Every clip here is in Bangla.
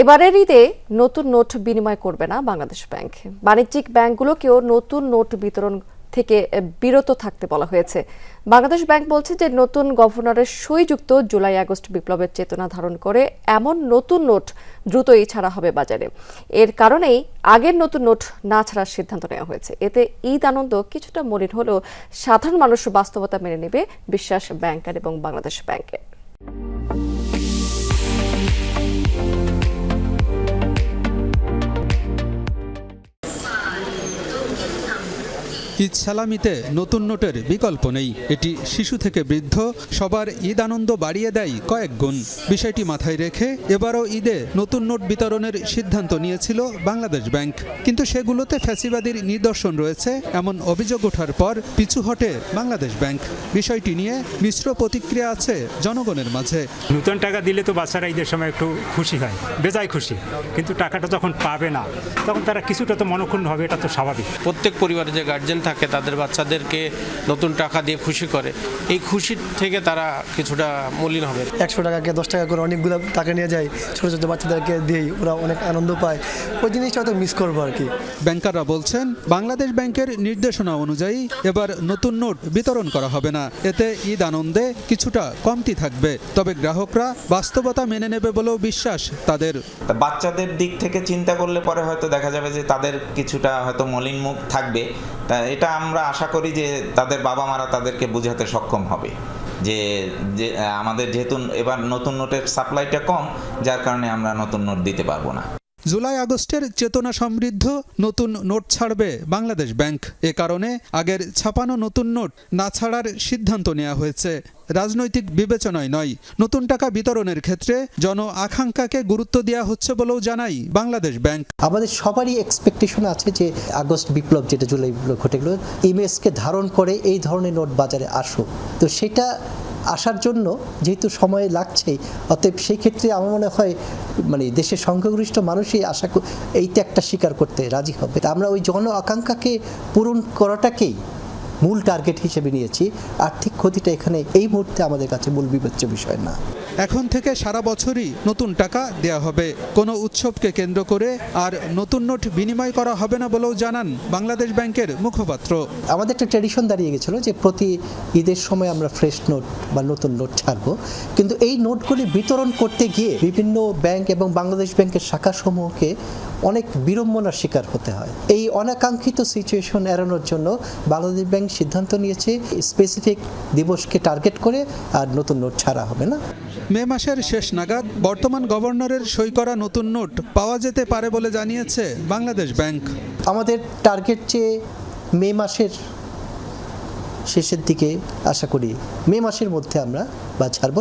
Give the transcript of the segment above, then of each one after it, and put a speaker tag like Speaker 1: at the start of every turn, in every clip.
Speaker 1: এবারের ঈদে নতুন নোট বিনিময় করবে না বাংলাদেশ ব্যাংক। বাণিজ্যিক ব্যাংকগুলোকেও নতুন নোট বিতরণ থেকে বিরত থাকতে বলা হয়েছে। বাংলাদেশ ব্যাংক বলছে যে, নতুন গভর্নরের সইযুক্ত জুলাই আগস্ট বিপ্লবের চেতনা ধারণ করে এমন নতুন নোট দ্রুতই ছাড়া হবে বাজারে। এর কারণেই আগের নতুন নোট না ছাড়ার সিদ্ধান্ত নেওয়া হয়েছে। এতে ঈদ আনন্দ কিছুটা মলিন হলেও সাধারণ মানুষ বাস্তবতা মেনে নেবে বিশ্বাস ব্যাংকার এবং বাংলাদেশ ব্যাংকের।
Speaker 2: ঈদ সালামিতে নতুন নোটের বিকল্প নেই। এটি শিশু থেকে বৃদ্ধ সবার ঈদ আনন্দ বাড়িয়ে দেয় কয়েক গুণ। বিষয়টি মাথায় রেখে এবারও ঈদে নতুন নোট বিতরণের সিদ্ধান্ত নিয়েছিল বাংলাদেশ ব্যাংক। কিন্তু সেগুলোতে ফ্যাসিবাদীর নিদর্শন রয়েছে এমন অভিযোগ ওঠার পর পিছু হটে বাংলাদেশ ব্যাংক। বিষয়টি নিয়ে মিশ্র প্রতিক্রিয়া আছে জনগণের মাঝে।
Speaker 3: নতুন টাকা দিলে তো বাচ্চারা ঈদের সময় একটু খুশি হয় বেজায় খুশি। কিন্তু টাকাটা যখন পাবে না তখন তারা কিছুটা তো মনক্ষুণ্ণ হবে এটা তো স্বাভাবিক।
Speaker 4: প্রত্যেক পরিবারে যে গার্জেন থাকে তাদের বাচ্চাদেরকে নতুন টাকা দিয়ে খুশি করে। এই খুশির থেকে তারা কিছুটা মলিন হবে।
Speaker 5: একশো টাকাকে দশ টাকা করে অনেকগুলো টাকা নিয়ে যায় ছোটো ছোটো বাচ্চাদেরকে দিয়েই ওরা অনেক আনন্দ পায়। ওই জিনিসটা হয়তো মিস করব আর কি।
Speaker 2: ব্যাংকাররা বলছেন বাংলাদেশ ব্যাংকের নির্দেশনা অনুযায়ী এবার নতুন নোট বিতরণ করা হবে না। এতে ঈদ আনন্দে কিছুটা কমতি থাকবে। তবে গ্রাহকরা বাস্তবতা মেনে নেবে বলেও বিশ্বাস তাদের।
Speaker 6: বাচ্চাদের দিক থেকে চিন্তা করলে পরে হয়তো দেখা যাবে যে তাদের কিছুটা হয়তো মলিন মুখ থাকবে। তা এটা আমরা আশা করি যে তাদের বাবা মারা তাদেরকে বোঝাতে সক্ষম হবে। যে যে, আমাদের যেহেতু এবার নতুন নোটের সাপ্লাইটা কম, যার কারণে আমরা নতুন নোট দিতে পারব না।
Speaker 2: জুলাই আগস্টের চেতনা সমৃদ্ধ নতুন নোট ছাড়বে বাংলাদেশ ব্যাংক। এ কারণে আগের ছাপানো নতুন নোট না ছাড়ার সিদ্ধান্ত নেওয়া হয়েছে। রাজনৈতিক বিবেচনায় নয়, নতুন টাকা বিতরণের ক্ষেত্রে জন আকাঙ্ক্ষাকে গুরুত্ব দেওয়া হচ্ছে বলেও জানাই বাংলাদেশ ব্যাংক।
Speaker 7: আমাদের সবারই এক্সপেকটেশন আছে যে আগস্ট বিপ্লব, যেটা জুলাই বিপ্লব ঘটে গেল, ইমেজকে ধারণ করে এই ধরনের নোট বাজারে আসুক। তো সেটা আসার জন্য যেহেতু সময় লাগছে, অতএব সেই ক্ষেত্রে আমার মনে হয় মানে দেশের সংখ্যাগরিষ্ঠ মানুষই আশা এই ত্যাগটা স্বীকার করতে রাজি হবে। আমরা ওই জন আকাঙ্ক্ষাকে পূরণ করাটাকেই মূল টার্গেট হিসেবে নিয়েছি। আর্থিক ক্ষতিটা এখানে এই মুহূর্তে আমাদের কাছে মূল বিবেচ্য বিষয় না।
Speaker 2: এখন থেকে সারা বছরই নতুন টাকা দেয়া হবে। কোনো উৎসবকে কেন্দ্র করে আর নতুন নোট বিনিময় করা হবে না বলেও জানান বাংলাদেশ ব্যাংকের মুখপাত্র।
Speaker 7: আমাদের একটা ট্রেডিশন দাঁড়িয়ে গেছিল যে প্রতি ঈদের সময় আমরা ফ্রেশ নোট বা নতুন নোট ছাড়বো। কিন্তু এই নোটগুলি বিতরণ করতে গিয়ে বিভিন্ন ব্যাংক এবং বাংলাদেশ ব্যাংকের শাখাসমূহকে অনেক বিড়ম্বনার শিকার হতে হয়। এই অনাকাঙ্ক্ষিত সিচুয়েশন এড়ানোর জন্য বাংলাদেশ ব্যাংক সিদ্ধান্ত নিয়েছে স্পেসিফিক দিবসকে টার্গেট করে আর নতুন নোট ছাড়া হবে না।
Speaker 2: মে মাসের শেষ নাগাদ বর্তমান গভর্নরের সই করা নতুন নোট পাওয়া যেতে পারে বলে জানিয়েছে বাংলাদেশ ব্যাংক।
Speaker 7: আমাদের টার্গেট চেয়ে মে মাসের শেষের দিকে আশা করি মে মাসের মধ্যে আমরা বা ছাড়ব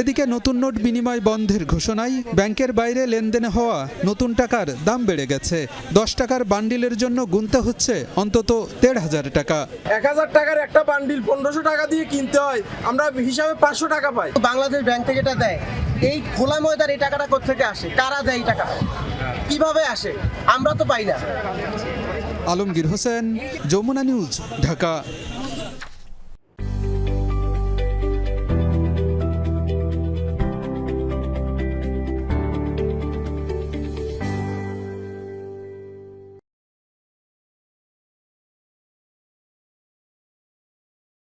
Speaker 2: এদিকে নতুন নোট বিনিময় বন্ধের ঘোষণায় ব্যাংকের বাইরে লেনদেনে হওয়া নতুন টাকার দাম বেড়ে গেছে। দশ টাকার বান্ডিলের জন্য গুনতে হচ্ছে অন্তত দেড় হাজার টাকা।
Speaker 8: এক হাজার টাকার একটা বান্ডিল পনেরোশো টাকা দিয়ে কিনতে হয়। আমরা হিসাবে পাঁচশো টাকা পাই।
Speaker 9: বাংলাদেশ ব্যাংক থেকে এটা দেয়। এই খোলা ময়দার এই টাকাটা কোথেকে আসে? কারা দেয় এই টাকা? কীভাবে আসে? আমরা তো পাই না।
Speaker 2: আলমগীর হোসেন যমুনা নিউজ ঢাকা।